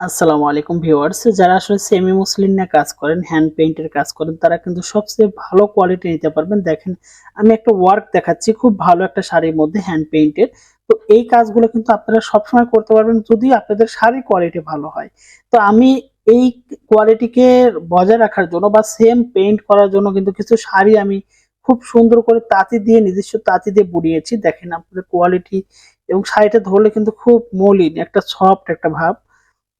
আসসালামু আলাইকুম ভিউয়ার্স। যারা আসলে সেমি মুসলিম নিয়ে কাজ করেন হ্যান্ড পেইন্টের কাজ করেন, তারা কিন্তু সবচেয়ে ভালো কোয়ালিটি নিতে পারবেন। দেখেন, আমি একটা ওয়ার্ক দেখাচ্ছি, খুব ভালো একটা শাড়ির মধ্যে হ্যান্ড পেইন্টের তো এই কাজগুলো কিন্তু আপনারা সবসময় করতে পারবেন যদি আপনাদের শাড়ির কোয়ালিটি ভালো হয়। তো আমি এই কোয়ালিটিকে বজায় রাখার জন্য বা সেম পেইন্ট করার জন্য কিন্তু কিছু শাড়ি আমি খুব সুন্দর করে তাঁতি দিয়ে, নিজস্ব তাঁতি দিয়ে বুনিয়েছি। দেখেন আপনাদের কোয়ালিটি এবং শাড়িটা ধরলে কিন্তু খুব মলিন, একটা সফট একটা ভাব।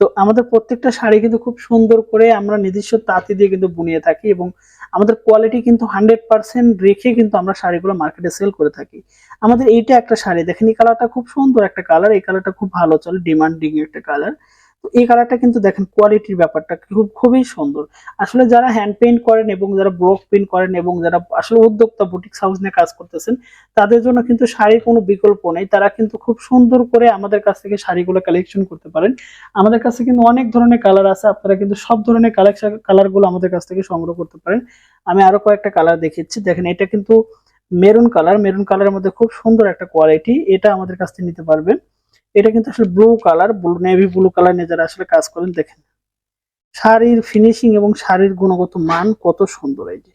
তো আমাদের প্রত্যেকটা শাড়ি কিন্তু খুব সুন্দর করে আমরা নিজস্ব তাঁতি দিয়ে কিন্তু বুনিয়ে থাকি এবং আমাদের কোয়ালিটি কিন্তু হান্ড্রেড পার্সেন্ট রেখে কিন্তু আমরা শাড়িগুলো মার্কেটে সেল করে থাকি। আমাদের এইটা একটা শাড়ি, দেখেন এই কালারটা খুব সুন্দর একটা কালার এই কালারটা খুব ভালো, চলে ডিমান্ডিং একটা কালার এই কালারটা কিন্তু দেখেন কোয়ালিটির ব্যাপারটা খুব, খুবই সুন্দর। আসলে যারা হ্যান্ড পেইন্ট করেন এবং যারা ব্রক পেইন্ট করেন এবং যারা আসলে উদ্যোক্তা বুটিক হাউস নিয়ে কাজ করতেছেন, তাদের জন্য কিন্তু শাড়ির কোনো বিকল্প নেই। তারা কিন্তু খুব সুন্দর করে আমাদের কাছ থেকে শাড়িগুলো কালেকশন করতে পারেন। আমাদের কাছে কিন্তু অনেক ধরনের কালার আছে। আপনারা কিন্তু সব ধরনের কালেকশন কালারগুলো আমাদের কাছ থেকে সংগ্রহ করতে পারেন। আমি আরও কয়েকটা কালার দেখিয়েছি দেখেন, এটা কিন্তু মেরুন কালার মেরুন কালারের মধ্যে খুব সুন্দর একটা কোয়ালিটি এটা আমাদের কাছ থেকে নিতে পারবেন। এটা কিন্তু আসলে blue colour blue navy blue colour নিয়ে যারা আসলে কাজ করেন, দেখেন। শাড়ির ফিনিশিং এবং শাড়ির গুণগত মান কত সুন্দর এই যে।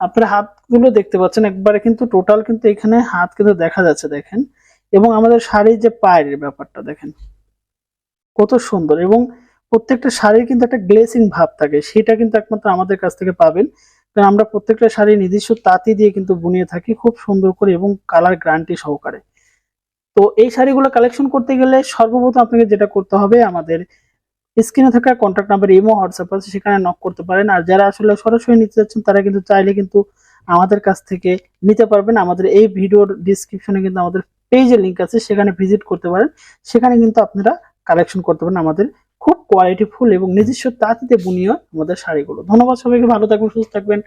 আপনার হাতগুলো দেখতে পাচ্ছেন, একবারে কিন্তু টোটাল কিন্তু এখানে হাত কিন্তু দেখা যাচ্ছে, দেখেন। এবং আমাদের শাড়ির যে পায়ের ব্যাপারটা, দেখেন। কত সুন্দর এবং প্রত্যেকটা শাড়ির কিন্তু একটা গ্লেসিং ভাব থাকে, সেটা কিন্তু একমাত্র আমাদের কাছ থেকে পাবেন। কারণ আমরা প্রত্যেকটা শাড়ি নিজস্ব তাঁতি দিয়ে কিন্তু বুনিয়ে থাকি, খুব সুন্দর করে এবং কালার গ্যারান্টি সহকারে। তো এই শাড়িগুলো কালেকশন করতে গেলে সর্বপ্রথম আপনাকে যেটা করতে হবে, আমাদের স্ক্রিনে থাকা কন্ট্যাক্ট নাম্বার ইমো হোয়াটসঅ্যাপ আছে, সেখানে নক করতে পারেন। আর যারা আসলে সরাসরি নিতে যাচ্ছেন, তারা কিন্তু চাইলে কিন্তু আমাদের কাছ থেকে নিতে পারবেন। আমাদের এই ভিডিওর ডিসক্রিপশনে কিন্তু আমাদের পেজের লিঙ্ক আছে, সেখানে ভিজিট করতে পারেন। সেখানে কিন্তু আপনারা কালেকশন করতে পারেন আমাদের খুব কোয়ালিটিফুল এবং নিজস্ব তাঁতিতে বুনিয়ে আমাদের শাড়িগুলো। ধন্যবাদ সবাইকে, ভালো থাকবেন, সুস্থ থাকবেন।